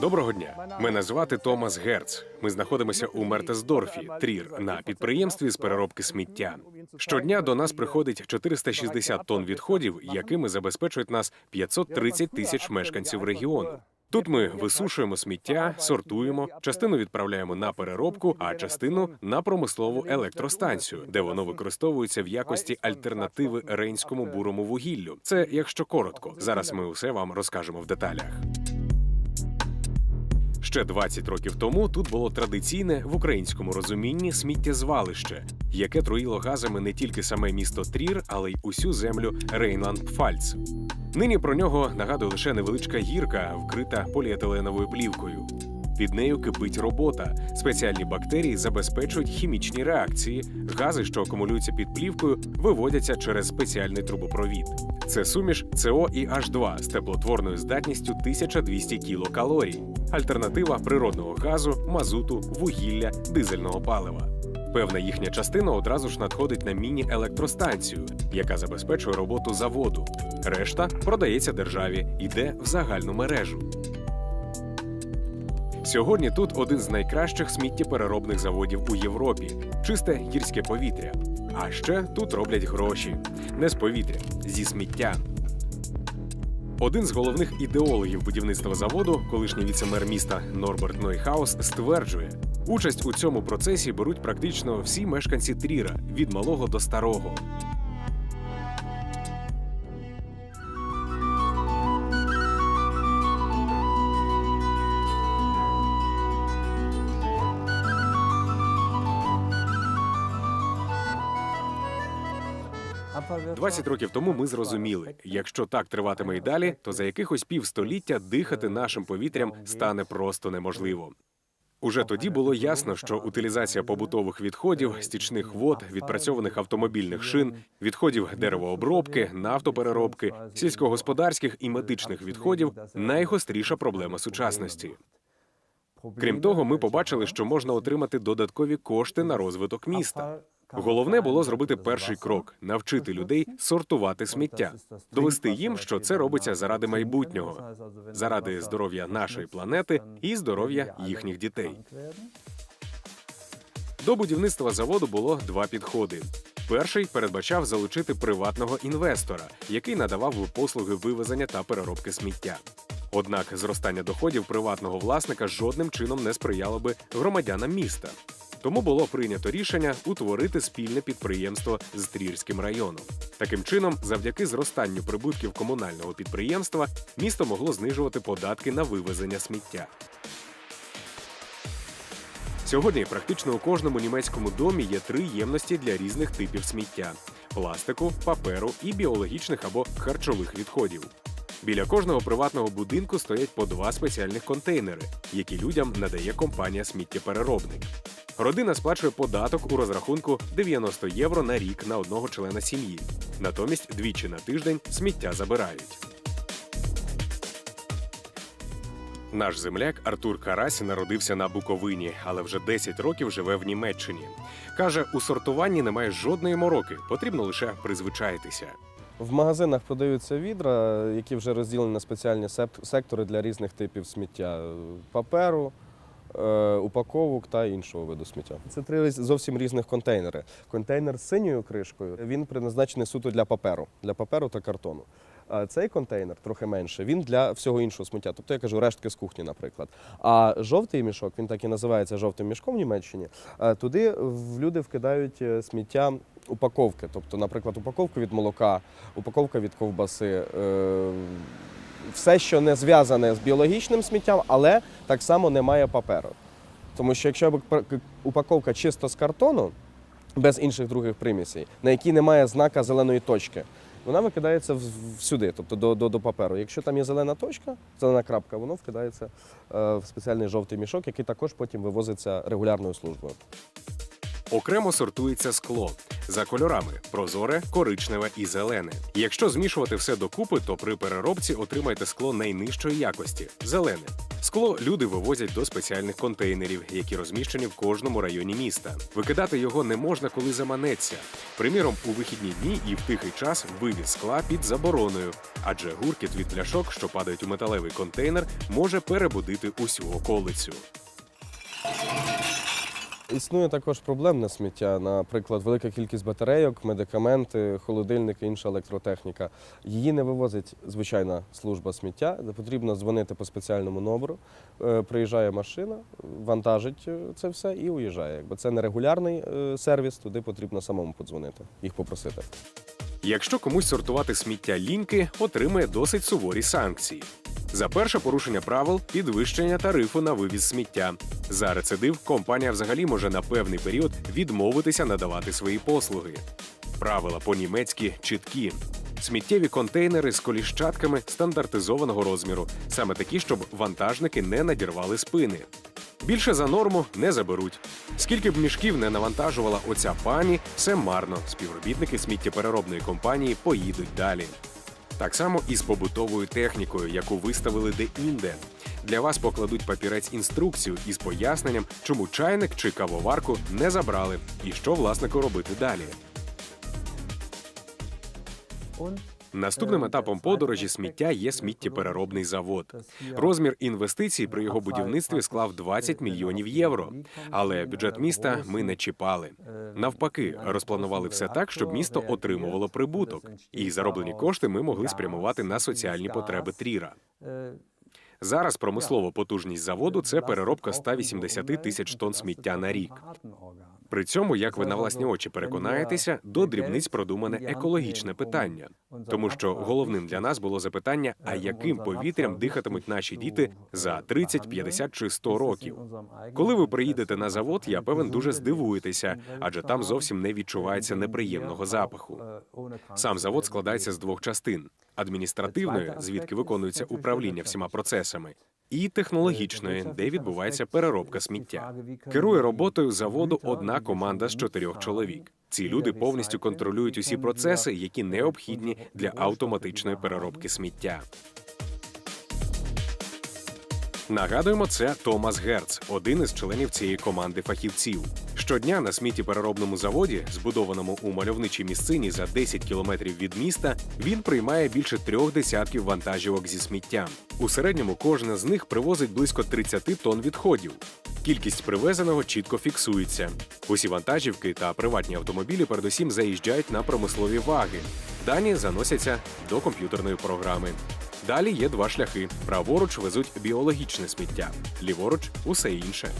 Доброго дня. Мене звати Томас Герц. Ми знаходимося у Мертесдорфі, Трір, на підприємстві з переробки сміття. Щодня до нас приходить 460 тонн відходів, якими забезпечують нас 530 тисяч мешканців регіону. Тут ми висушуємо сміття, сортуємо, частину відправляємо на переробку, а частину на промислову електростанцію, де воно використовується в якості альтернативи рейнському бурому вугіллю. Це якщо коротко. Зараз ми усе вам розкажемо в деталях. Ще 20 років тому тут було традиційне в українському розумінні сміттєзвалище, яке труїло газами не тільки саме місто Трір, але й усю землю Рейнланд-Пфальц. Нині про нього нагадує лише невеличка гірка, вкрита поліетиленовою плівкою. Під нею кипить робота. Спеціальні бактерії забезпечують хімічні реакції. Гази, що акумулюються під плівкою, виводяться через спеціальний трубопровід. Це суміш СО і H2 з теплотворною здатністю 1200 кілокалорій. Альтернатива природного газу, мазуту, вугілля, дизельного палива. Певна їхня частина одразу ж надходить на міні-електростанцію, яка забезпечує роботу заводу. Решта продається державі, йде в загальну мережу. Сьогодні тут один з найкращих сміттєпереробних заводів у Європі чисте гірське повітря. А ще тут роблять гроші не з повітря, зі сміття. Один з головних ідеологів будівництва заводу, колишній віцемер міста Норберт Нойхаус, стверджує, участь у цьому процесі беруть практично всі мешканці Тріра від малого до старого. 20 років тому ми зрозуміли, якщо так триватиме і далі, то за якихось півстоліття дихати нашим повітрям стане просто неможливо. Уже тоді було ясно, що утилізація побутових відходів, стічних вод, відпрацьованих автомобільних шин, відходів деревообробки, нафтопереробки, сільськогосподарських і медичних відходів найгостріша проблема сучасності. Крім того, ми побачили, що можна отримати додаткові кошти на розвиток міста. Головне було зробити перший крок навчити людей сортувати сміття, довести їм, що це робиться заради майбутнього, заради здоров'я нашої планети і здоров'я їхніх дітей. До будівництва заводу було два підходи. Перший передбачав залучити приватного інвестора, який надавав послуги вивезення та переробки сміття. Однак зростання доходів приватного власника жодним чином не сприяло би громадянам міста. Тому було прийнято рішення утворити спільне підприємство з Трірським районом. Таким чином, завдяки зростанню прибутків комунального підприємства, місто могло знижувати податки на вивезення сміття. Сьогодні практично у кожному німецькому домі є три ємності для різних типів сміття: пластику, паперу і біологічних або харчових відходів. Біля кожного приватного будинку стоять по два спеціальних контейнери, які людям надає компанія сміттєпереробник. Родина сплачує податок у розрахунку 90 євро на рік на одного члена сім'ї. Натомість двічі на тиждень сміття забирають. Наш земляк Артур Карась народився на Буковині, але вже 10 років живе в Німеччині. Каже, у сортуванні немає жодної мороки, потрібно лише призвичаїтися. В магазинах продаються відра, які вже розділені на спеціальні сектори для різних типів сміття паперу, е, упаковок та іншого виду сміття. Це три зовсім різних контейнери. Контейнер з синьою кришкою він предназначений суто для паперу, для паперу та картону. Цей контейнер трохи менше, він для всього іншого сміття. Тобто я кажу, рештки з кухні, наприклад. А жовтий мішок, він так і називається жовтим мішком в Німеччині. Туди люди вкидають е, сміття упаковки. Тобто, наприклад, упаковку від молока, упаковка від ковбаси. е, Все, що не зв'язане з біологічним сміттям, але так само не має паперу. Тому що якщо упаковка чисто з картону, без інших других примісей, на якій немає знака зеленої точки, вона викидається всюди, тобто до, до, до паперу. Якщо там є зелена точка, зелена крапка, воно вкидається е, в спеціальний жовтий мішок, який також потім вивозиться регулярною службою. Окремо сортується скло за кольорами: прозоре, коричневе і зелене. Якщо змішувати все докупи, то при переробці отримаєте скло найнижчої якості зелене. Скло люди вивозять до спеціальних контейнерів, які розміщені в кожному районі міста. Викидати його не можна, коли заманеться. Приміром, у вихідні дні і в тихий час вивіз скла під забороною, адже гуркіт від пляшок, що падають у металевий контейнер, може перебудити усю околицю. Існує також проблемне сміття, наприклад, велика кількість батарейок, медикаменти, холодильники, інша електротехніка. Її не вивозить звичайна служба сміття, потрібно дзвонити по спеціальному номеру. Е, Приїжджає машина, вантажить е, це все і уїжджає. Якби це не регулярний е, сервіс, туди потрібно самому подзвонити, їх попросити. Якщо комусь сортувати сміття ліньки, отримає досить суворі санкції. За перше порушення правил підвищення тарифу на вивіз сміття. За рецидив компанія взагалі може на певний період відмовитися надавати свої послуги. Правила по-німецьки чіткі. Сміттєві контейнери з коліщатками стандартизованого розміру, саме такі, щоб вантажники не надірвали спини. Більше за норму не заберуть. Скільки б мішків не навантажувала оця пані, все марно. Співробітники сміттєпереробної компанії поїдуть далі. Так само і з побутовою технікою, яку виставили де-інде. Для вас покладуть папірець інструкцію із поясненням, чому чайник чи кавоварку не забрали, і що власнику робити далі. Наступним етапом подорожі сміття є сміттєпереробний завод. Розмір інвестицій при його будівництві склав 20 мільйонів євро. Але бюджет міста ми не чіпали. Навпаки, розпланували все так, щоб місто отримувало прибуток, і зароблені кошти ми могли спрямувати на соціальні потреби Тріра. Зараз промислова потужність заводу це переробка 180 тисяч тонн сміття на рік. При цьому, як ви на власні очі переконаєтеся, до дрібниць продумане екологічне питання, тому що головним для нас було запитання: а яким повітрям дихатимуть наші діти за 30, 50 чи 100 років? Коли ви приїдете на завод, я певен дуже здивуєтеся, адже там зовсім не відчувається неприємного запаху. Сам завод складається з двох частин: адміністративної, звідки виконується управління всіма процесами, і технологічної, де відбувається переробка сміття. Керує роботою заводу одна команда з чотирьох чоловік. Ці люди повністю контролюють усі процеси, які необхідні для автоматичної переробки сміття. Нагадуємо, це Томас Герц, один із членів цієї команди фахівців. Щодня на сміттєпереробному заводі, збудованому у мальовничій місцині за 10 кілометрів від міста, він приймає більше трьох десятків вантажівок зі сміттям. У середньому кожна з них привозить близько 30 тонн відходів. Кількість привезеного чітко фіксується. Усі вантажівки та приватні автомобілі передусім заїжджають на промислові ваги. Дані заносяться до комп'ютерної програми. Далі є два шляхи: праворуч везуть біологічне сміття, ліворуч усе інше.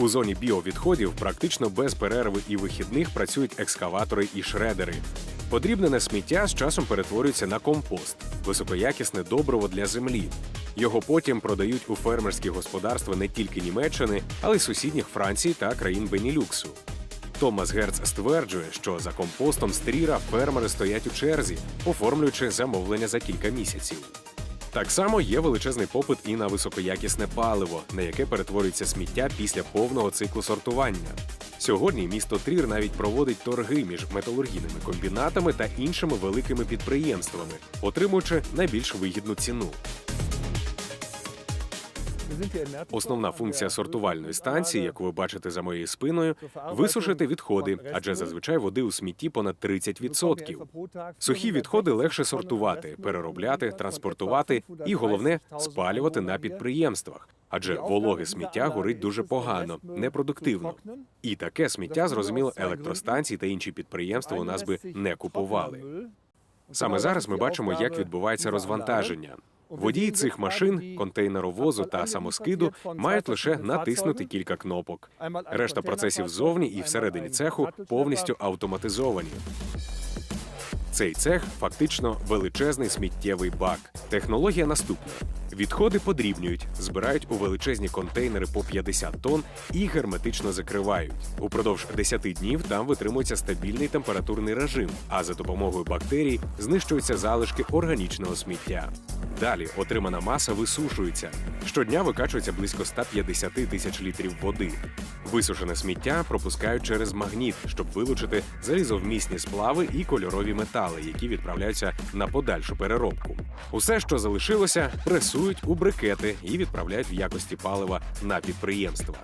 У зоні біовідходів практично без перерви і вихідних працюють екскаватори і шредери. Подрібнене сміття з часом перетворюється на компост, високоякісне добриво для землі. Його потім продають у фермерські господарства не тільки Німеччини, але й сусідніх Франції та країн Бенілюксу. Томас Герц стверджує, що за компостом з тріра фермери стоять у черзі, оформлюючи замовлення за кілька місяців. Так само є величезний попит і на високоякісне паливо, на яке перетворюється сміття після повного циклу сортування. Сьогодні місто Трір навіть проводить торги між металургійними комбінатами та іншими великими підприємствами, отримуючи найбільш вигідну ціну. Основна функція сортувальної станції, яку ви бачите за моєю спиною, висушити відходи, адже зазвичай води у смітті понад 30%. Сухі відходи легше сортувати, переробляти, транспортувати і головне спалювати на підприємствах. Адже вологе сміття горить дуже погано, непродуктивно. І таке сміття, зрозуміло, електростанції та інші підприємства у нас би не купували. Саме зараз ми бачимо, як відбувається розвантаження. Водії цих машин, контейнеровозу та самоскиду мають лише натиснути кілька кнопок. Решта процесів ззовні і всередині цеху повністю автоматизовані. Цей цех фактично величезний сміттєвий бак. Технологія наступна: відходи подрібнюють, збирають у величезні контейнери по 50 тонн і герметично закривають. Упродовж 10 днів там витримується стабільний температурний режим, а за допомогою бактерій знищуються залишки органічного сміття. Далі отримана маса висушується. Щодня викачується близько 150 тисяч літрів води. Висушене сміття пропускають через магніт, щоб вилучити залізовмісні сплави і кольорові метали, які відправляються на подальшу переробку. Усе, що залишилося, пресують пакують у брикети і відправляють в якості палива на підприємства.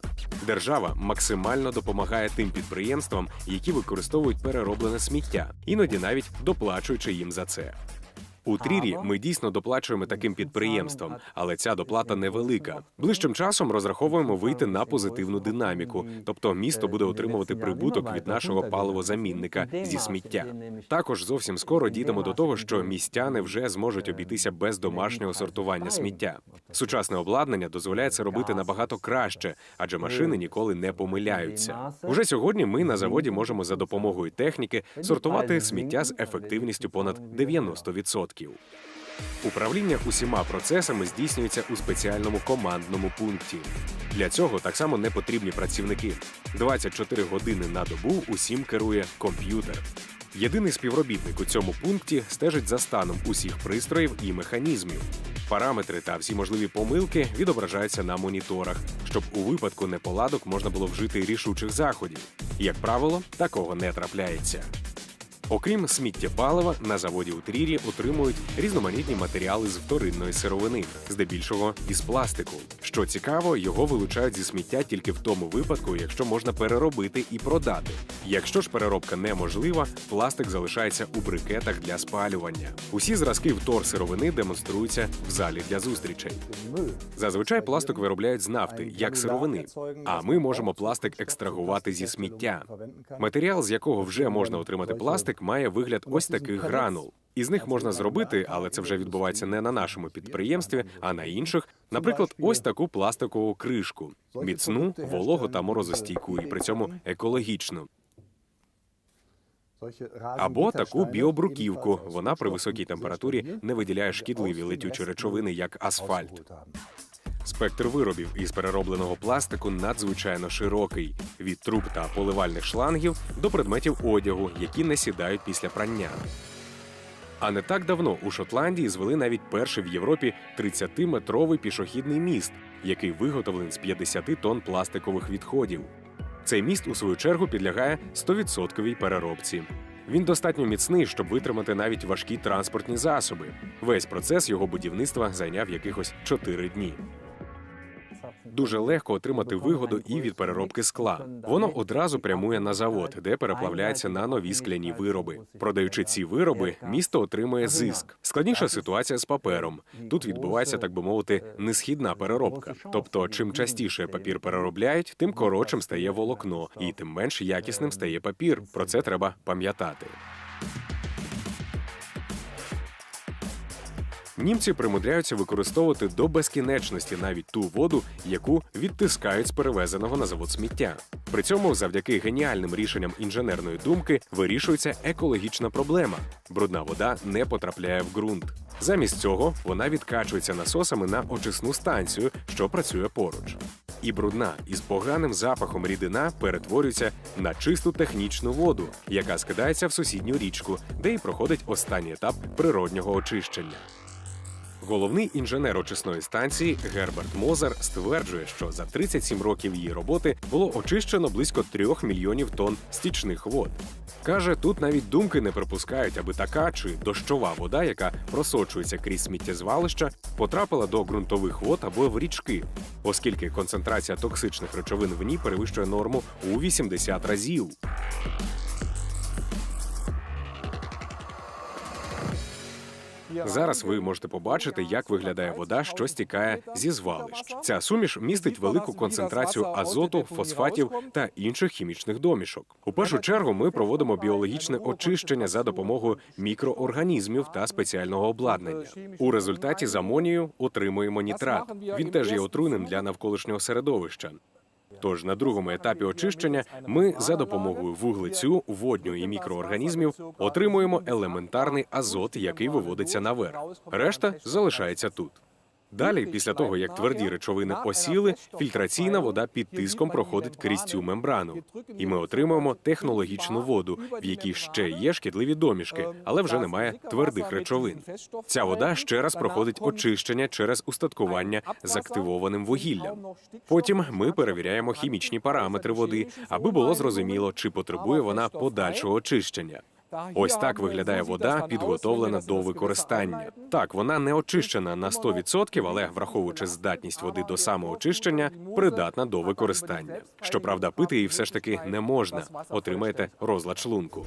Держава максимально допомагає тим підприємствам, які використовують перероблене сміття, іноді навіть доплачуючи їм за це. У Трірі ми дійсно доплачуємо таким підприємствам, але ця доплата невелика. Ближчим часом розраховуємо вийти на позитивну динаміку, тобто місто буде отримувати прибуток від нашого паливозамінника зі сміття. Також зовсім скоро дійдемо до того, що містяни вже зможуть обійтися без домашнього сортування сміття. Сучасне обладнання дозволяє це робити набагато краще, адже машини ніколи не помиляються. Уже сьогодні ми на заводі можемо за допомогою техніки сортувати сміття з ефективністю понад 90%. Управління усіма процесами здійснюється у спеціальному командному пункті. Для цього так само не потрібні працівники. 24 години на добу усім керує комп'ютер. Єдиний співробітник у цьому пункті стежить за станом усіх пристроїв і механізмів. Параметри та всі можливі помилки відображаються на моніторах, щоб у випадку неполадок можна було вжити рішучих заходів. Як правило, такого не трапляється. Окрім сміттєпалива, на заводі у Трірі отримують різноманітні матеріали з вторинної сировини, здебільшого із пластику. Що цікаво, його вилучають зі сміття тільки в тому випадку, якщо можна переробити і продати. Якщо ж переробка неможлива, пластик залишається у брикетах для спалювання. Усі зразки вторсировини демонструються в залі для зустрічей. Зазвичай пластик виробляють з нафти, як сировини. А ми можемо пластик екстрагувати зі сміття. Матеріал, з якого вже можна отримати пластик, має вигляд ось таких гранул. Із них можна зробити, але це вже відбувається не на нашому підприємстві, а на інших. Наприклад, ось таку пластикову кришку, міцну, волого та морозостійку, і при цьому екологічну. Або таку біобруківку. Вона при високій температурі не виділяє шкідливі летючі речовини, як асфальт. Спектр виробів із переробленого пластику надзвичайно широкий від труб та поливальних шлангів до предметів одягу, які не сідають після прання. А не так давно у Шотландії звели навіть перший в Європі 30-метровий пішохідний міст, який виготовлений з 50 тонн пластикових відходів. Цей міст, у свою чергу, підлягає 100% переробці. Він достатньо міцний, щоб витримати навіть важкі транспортні засоби. Весь процес його будівництва зайняв якихось 4 дні. Дуже легко отримати вигоду і від переробки скла. Воно одразу прямує на завод, де переплавляється на нові скляні вироби. Продаючи ці вироби, місто отримує зиск. Складніша ситуація з папером. Тут відбувається, так би мовити, несхідна переробка. Тобто, чим частіше папір переробляють, тим коротшим стає волокно, і тим менш якісним стає папір. Про це треба пам'ятати. Німці примудряються використовувати до безкінечності навіть ту воду, яку відтискають з перевезеного на завод сміття. При цьому, завдяки геніальним рішенням інженерної думки, вирішується екологічна проблема. Брудна вода не потрапляє в ґрунт. Замість цього вона відкачується насосами на очисну станцію, що працює поруч. І брудна із поганим запахом рідина перетворюється на чисту технічну воду, яка скидається в сусідню річку, де й проходить останній етап природнього очищення. Головний інженер очисної станції Герберт Мозер стверджує, що за 37 років її роботи було очищено близько 3 мільйонів тонн стічних вод. Каже, тут навіть думки не припускають, аби така чи дощова вода, яка просочується крізь сміттєзвалища, потрапила до ґрунтових вод або в річки, оскільки концентрація токсичних речовин в ній перевищує норму у 80 разів. Зараз ви можете побачити, як виглядає вода, що стікає зі звалищ. Ця суміш містить велику концентрацію азоту, фосфатів та інших хімічних домішок. У першу чергу ми проводимо біологічне очищення за допомогою мікроорганізмів та спеціального обладнання. У результаті з амонію отримуємо нітрат. Він теж є отруйним для навколишнього середовища. Тож на другому етапі очищення ми за допомогою вуглецю, водню і мікроорганізмів отримуємо елементарний азот, який виводиться наверх. Решта залишається тут. Далі, після того як тверді речовини осіли, фільтраційна вода під тиском проходить крізь цю мембрану, і ми отримуємо технологічну воду, в якій ще є шкідливі домішки, але вже немає твердих речовин. Ця вода ще раз проходить очищення через устаткування з активованим вугіллям. Потім ми перевіряємо хімічні параметри води, аби було зрозуміло, чи потребує вона подальшого очищення. Ось так виглядає вода, підготовлена до використання. Так, вона не очищена на 100%, але враховуючи здатність води до самоочищення, придатна до використання. Щоправда, пити її все ж таки не можна. Отримаєте розлад шлунку.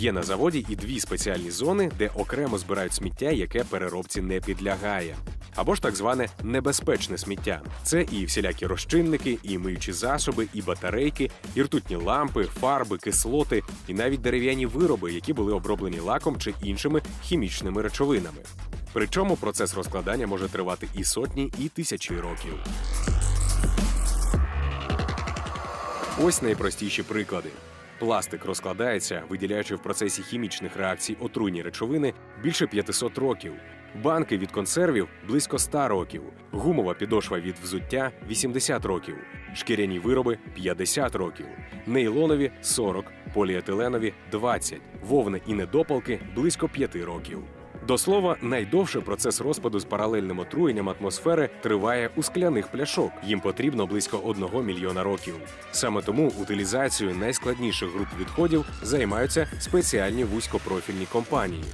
Є на заводі і дві спеціальні зони, де окремо збирають сміття, яке переробці не підлягає. Або ж так зване небезпечне сміття. Це і всілякі розчинники, і миючі засоби, і батарейки, і ртутні лампи, фарби, кислоти, і навіть дерев'яні вироби, які були оброблені лаком чи іншими хімічними речовинами. Причому процес розкладання може тривати і сотні, і тисячі років. Ось найпростіші приклади. Пластик розкладається, виділяючи в процесі хімічних реакцій отруйні речовини більше 500 років. Банки від консервів близько 100 років, гумова підошва від взуття 80 років, шкіряні вироби 50 років, нейлонові 40, поліетиленові 20, вовни і недопалки близько 5 років. До слова, найдовше процес розпаду з паралельним отруєнням атмосфери триває у скляних пляшок. Їм потрібно близько 1 мільйона років. Саме тому утилізацією найскладніших груп відходів займаються спеціальні вузькопрофільні компанії.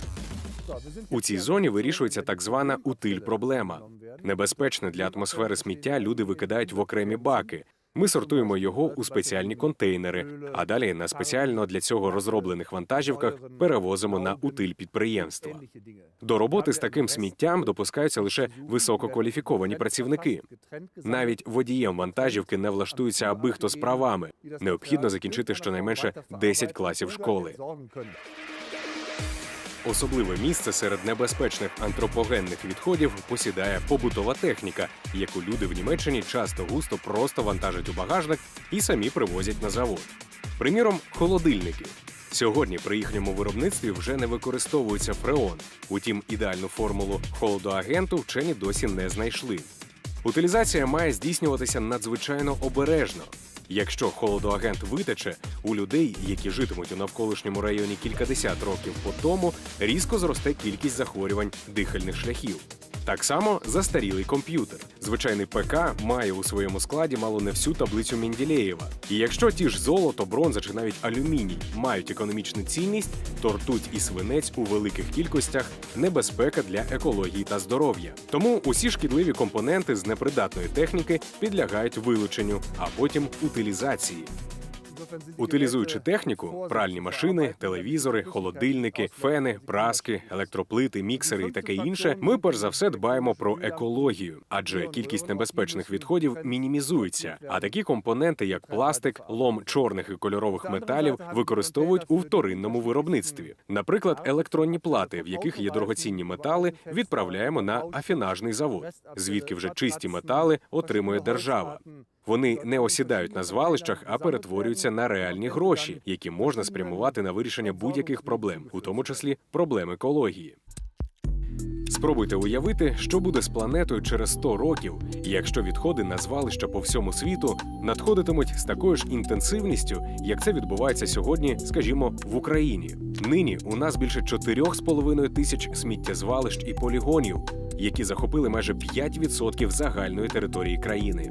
У цій зоні вирішується так звана утиль-проблема. Небезпечне для атмосфери сміття люди викидають в окремі баки. Ми сортуємо його у спеціальні контейнери, а далі на спеціально для цього розроблених вантажівках перевозимо на утиль підприємства. До роботи з таким сміттям допускаються лише висококваліфіковані працівники. Навіть водієм вантажівки не влаштуються аби хто з правами. Необхідно закінчити щонайменше 10 класів школи. Особливе місце серед небезпечних антропогенних відходів посідає побутова техніка, яку люди в Німеччині часто густо просто вантажать у багажник і самі привозять на завод. Приміром, холодильники. Сьогодні при їхньому виробництві вже не використовується фреон. Утім, ідеальну формулу холодоагенту вчені досі не знайшли. Утилізація має здійснюватися надзвичайно обережно. Якщо холодоагент витече, у людей, які житимуть у навколишньому районі кількадесят років по тому, різко зросте кількість захворювань дихальних шляхів. Так само застарілий комп'ютер. Звичайний ПК має у своєму складі мало не всю таблицю Менділеєва. І якщо ті ж золото, бронза чи навіть алюміній мають економічну цінність, то ртуть і свинець у великих кількостях небезпека для екології та здоров'я. Тому усі шкідливі компоненти з непридатної техніки підлягають вилученню, а потім утилізації. Утилізуючи техніку, пральні машини, телевізори, холодильники, фени, праски, електроплити, міксери і таке інше, ми перш за все дбаємо про екологію, адже кількість небезпечних відходів мінімізується. А такі компоненти, як пластик, лом чорних і кольорових металів, використовують у вторинному виробництві. Наприклад, електронні плати, в яких є дорогоцінні метали, відправляємо на афінажний завод, звідки вже чисті метали отримує держава. Вони не осідають на звалищах, а перетворюються на реальні гроші, які можна спрямувати на вирішення будь-яких проблем, у тому числі проблем екології. Спробуйте уявити, що буде з планетою через 100 років, якщо відходи на звалища по всьому світу надходитимуть з такою ж інтенсивністю, як це відбувається сьогодні, скажімо, в Україні. Нині у нас більше 4,5 тисяч сміттєзвалищ і полігонів, які захопили майже 5% загальної території країни.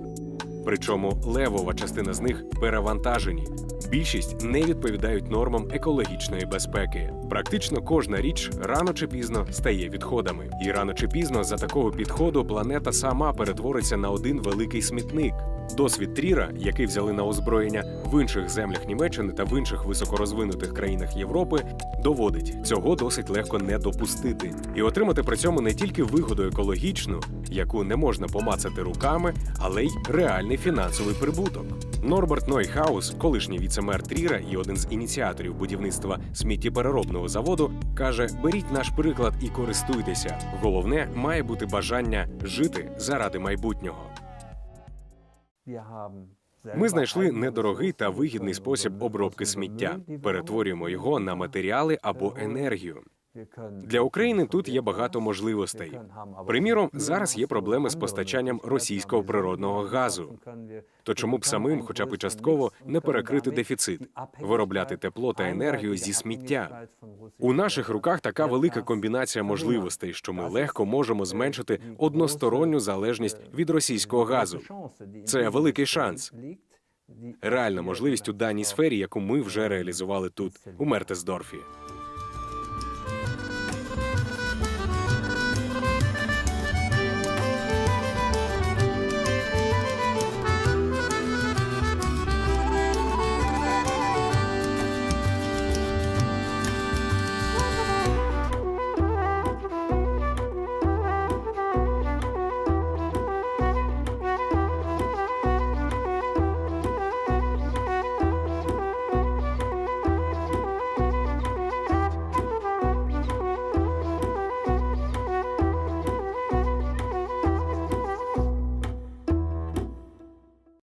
Причому левова частина з них перевантажені. Більшість не відповідають нормам екологічної безпеки. Практично кожна річ рано чи пізно стає відходами, і рано чи пізно за такого підходу планета сама перетвориться на один великий смітник. Досвід Тріра, який взяли на озброєння в інших землях Німеччини та в інших високорозвинутих країнах Європи, доводить цього досить легко не допустити і отримати при цьому не тільки вигоду екологічну, яку не можна помацати руками, але й реальний фінансовий прибуток. Норберт Нойхаус, колишній віцемер Тріра і один з ініціаторів будівництва сміттєпереробного заводу, каже: беріть наш приклад і користуйтеся. Головне має бути бажання жити заради майбутнього. Ми знайшли недорогий та вигідний спосіб обробки сміття. Перетворюємо його на матеріали або енергію. Для України тут є багато можливостей. Приміром, зараз є проблеми з постачанням російського природного газу. То чому б самим, хоча б частково, не перекрити дефіцит, виробляти тепло та енергію зі сміття? У наших руках така велика комбінація можливостей, що ми легко можемо зменшити односторонню залежність від російського газу. Це великий шанс. реальна можливість у даній сфері, яку ми вже реалізували тут, у Мертесдорфі.